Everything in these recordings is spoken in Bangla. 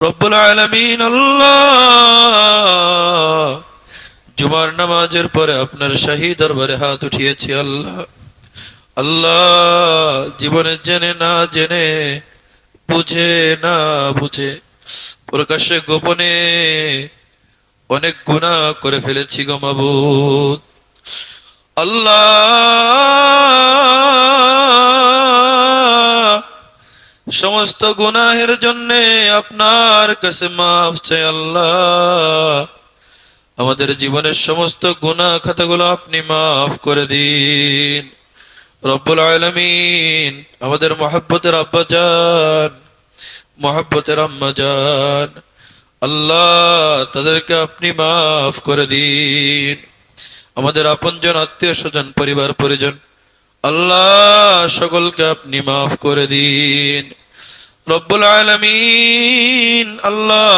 রব্বুল আলামিন, আল্লাহ। জুমার নামাজের পরে আপনার শাহী দরবারে হাত উঠিয়েছি, আল্লাহ। আল্লাহ, জীবনে জেনে না জেনে, বুঝে না বুঝে, প্রকাশ্যে গোপনে অনেক গুনাহ করে ফেলেছি গো মাবুদ। আল্লাহ সমস্ত গুনাহের জন্য আপনার কাছে মাফ চাই আল্লাহ। আমাদের জীবনের সমস্ত গুনাহ খাতাগুলো আপনি মাফ করে দিন। রব্বুল আলামিন, আমাদের মহাব্বতের আব্বা যান, মহাব্বতের আম্মা যান, আল্লাহ তাদেরকে আপনি মাফ করে দিন। আমাদের আপনজন, আত্মীয় স্বজন, পরিবার পরিজন, আল্লাহ সকলকে আপনি মাফ করে দিন। রব্বুল আলামিন, আল্লাহ।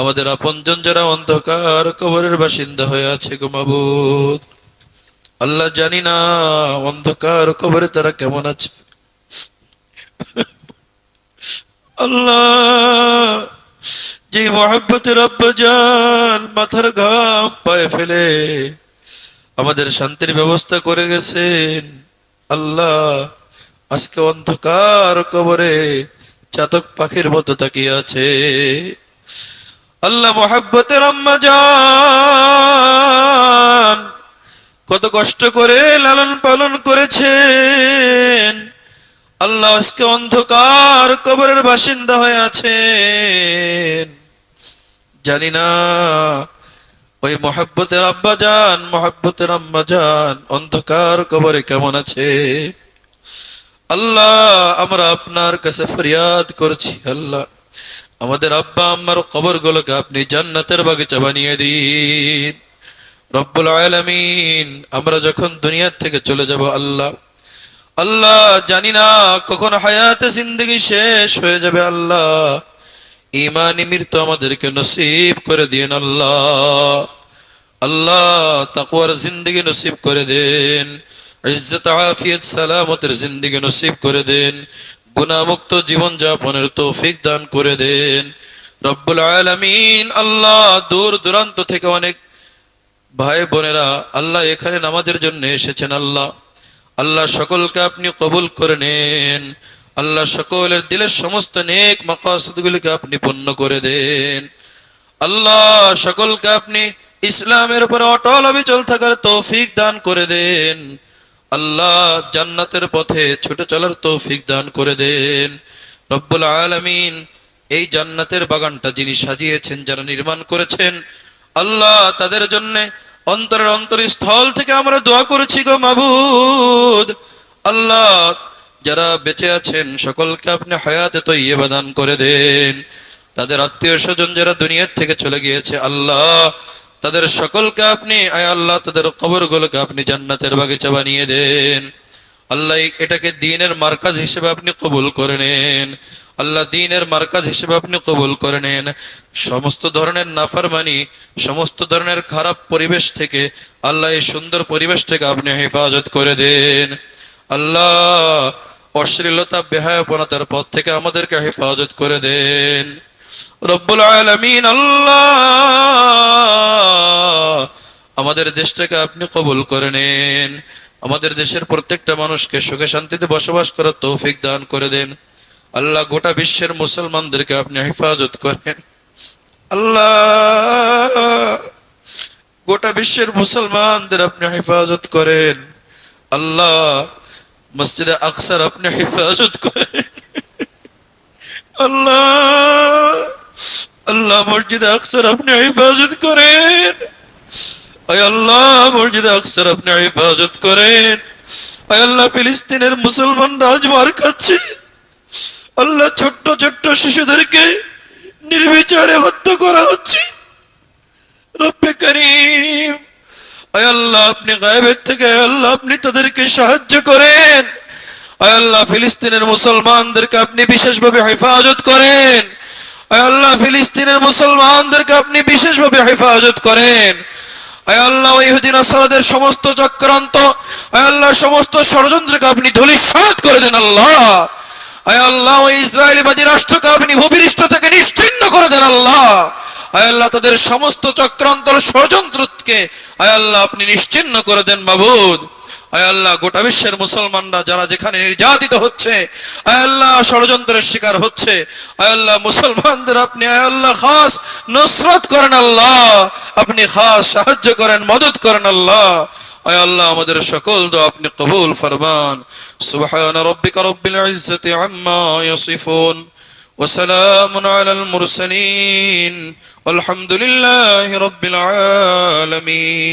আমাদের আপনজন যারা অন্ধকার কবরের বাসিন্দা হয়ে আছে গোমাবুদ আল্লাহ জানি না অন্ধকার কবরে তারা কেমন আছে। আল্লাহ, যে মহাব্বতের আব্বাজান মাথার ঘাম পায়ে ফেলে আমাদের শান্তির ব্যবস্থা করে গেছেন। আল্লাহ আজকে অন্ধকার কবরে চাতক পাখির মতো তাকিয়ে আছে। আল্লাহ মহাব্বতের আম্মা যান কত কষ্ট করে লালন পালন করেছেন। আল্লাহ আজকে অন্ধকার কবরের বাসিন্দা হয়ে আছেন। জানি না, ওই মহাব্বতের আব্বা যান মহাব্বতের আম্মা যান অন্ধকার কবরে কেমন আছে? আল্লাহ, আমরা আপনার কাছে ফরিয়াদ করছি, আল্লাহ। আমাদের আব্বা আম্মার কবর গুলোকে আপনি জান্নাতের বাগিচা বানিয়ে দিন। রব্বুল আলামিন, আমরা যখন দুনিয়ার থেকে চলে যাব, আল্লাহ। আল্লাহ, জানি না কখন হায়াতে জিন্দগি শেষ হয়ে যাবে, আল্লাহ। ইমানি মৃত্যু আমাদেরকে নসিব করে দিন, আল্লাহ। আল্লাহ, তাকওয়ার জিন্দগি নসিব করে দেন। ইজ্জত, আফিয়ত, সালামতের জিন্দগি নসিব করে দেন। গুণামুক্ত জীবন যাপনের তৌফিক দান করে দেন। রব্বুল আলামিন আল্লাহ দূর দূরান্ত থেকে অনেক ভাই বোনেরা আল্লাহ এখানে নামাজের জন্য এসেছেন আল্লাহ। আল্লাহ সকলকে আপনি কবুল করে নেন। আল্লাহ সকলের দিলের সমস্ত নেক মাকাসদগুলিকে আপনি পূর্ণ করে দেন। আল্লাহ সকলকে আপনি ইসলামের উপর অটল অবিচল থাকার তৌফিক দান করে দেন। আল্লাহ জান্নাতের পথে ছুটে চলার তৌফিক দান করে দেন। রব্বুল আলামিন এই জান্নাতের বাগানটা যিনি সাজিয়েছেন, যারা নির্মাণ করেছেন, আল্লাহ তাদের জন্য অন্তরের অন্তরস্থল থেকে আমরা দোয়া করেছি গো মাবুদ। আল্লাহ যারা বেঁচে আছেন, সকলকে আপনি হায়াতে তৈয়বা দান করে দেন। তাদের আত্মীয় স্বজন যারা দুনিয়ার থেকে চলে গিয়েছে, আল্লাহ তাদের সকলকে আপনি, আয় আল্লাহ, তাদের কবরগুলোকে আপনি জান্নাতের বাগিচা বানিয়ে দেন। আল্লাহ এটাকে দিনের মার্কাজ হিসেবে আপনি কবুল করে নেন। আল্লাহ দিনের মার্কাজ হিসেবে আপনি কবুল করে নেন। সমস্ত ধরনের নাফারমানি, সমস্ত ধরনের খারাপ পরিবেশ থেকে আল্লাহ এই সুন্দর পরিবেশ থেকে আপনি হেফাজত করে দেন। আল্লাহ অশ্লীলতা, বেহায়াপনাতার পথ থেকে আমাদেরকে হেফাজত করে দেন। রব্বুল আলামিন, আল্লাহ। আমাদের দেশটাকে আপনি কবুল করে নেন। আমাদের দেশের প্রত্যেকটা মানুষকে সুখে শান্তিতে বসবাস করার তৌফিক দান করে দেন। আল্লাহ গোটা বিশ্বের মুসলমানদেরকে আপনি হেফাজত করেন। আল্লাহ, গোটা বিশ্বের মুসলমানদের আপনি হেফাজত করেন। আল্লাহ, মসজিদে আকসার আপনি হেফাজত করেন। আল্লাহ আল্লাহ মসজিদে আকসার আপনি হেফাজত করেন। আল্লাহ মসজিদে আকসার আপনি হেফাজত করেন। আল্লাহ ফিলিস্তিনের মুসলমান রাজমার কাছে আল্লাহ ছোট্ট ছোট্ট শিশুদেরকে নির্বিচারে হত্যা করা হচ্ছে। রব্বে করিম আল্লাহ আপনি গায়েবের থেকে আল্লাহ আপনি তাদেরকে সাহায্য করেন। আল্লাহ ফিলিস্তিনের মুসলমানদেরকে আপনি বিশেষভাবে হেফাজত করেন। আল্লাহ, ফিলিস্তিনের মুসলমানদেরকে আপনি বিশেষভাবে হেফাজত করেন। আল্লাহ ইহুদি নাসারাদের সমস্ত চক্রান্ত আল্লাহ, সমস্ত ষড়যন্ত্রকে আপনি ধূলিসাৎ করে দেন আল্লাহ। আল্লাহ ইসরায়েলিবাদী রাষ্ট্রকে আপনি ভূপৃষ্ঠ থেকে নিশ্চিন্ন করে দেন আল্লাহ। আল্লাহ, তাদের সমস্ত চক্রান্তর ষড়যন্ত্রকে আল্লাহ, আপনি নিশ্চিন্ন করে দেন মাবুদ। আয় আল্লাহ গোটা বিশ্বের মুসলমানরা যারা যেখানে নির্যাতিত হচ্ছে আয় আল্লাহ ষড়যন্ত্রের শিকার হচ্ছে আয় আল্লাহ মুসলমানদের আপনি আয় আল্লাহ খাস নসরত করেন আল্লাহ আপনি খাস সাহায্য করেন মদত করেন আল্লাহ আয় আল্লাহ আমাদের সকল দোয়া আপনি কবুল ফরমান সুবহান রব্বিকা রব্বিল ইজ্জাতি আম্মা ইয়াসিফুন وسلام على المرسلين والحمد لله رب العالمين